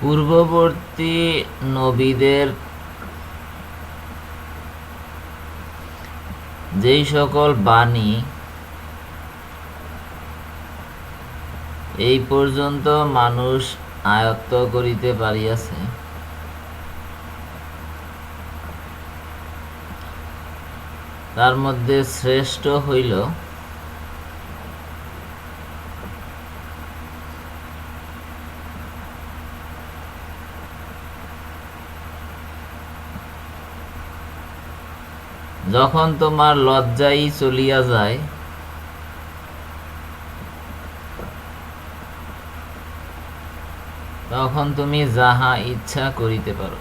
পূর্ববর্তী নবীদের যেই সকল বাণী এই পর্যন্ত মানুষ আয়ত্ত করিতে পারিয়াছে। তার মধ্যে শ্রেষ্ঠ হইল যখন তোমার লজ্জাই চলিয়া যায় তখন তুমি যাহা ইচ্ছা করিতে পারো।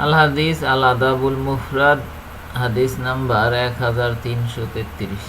আল হাদিস আল আদাবুল মুফরাদ হাদিস নাম্বার এক হাজার তিনশো তেত্রিশ।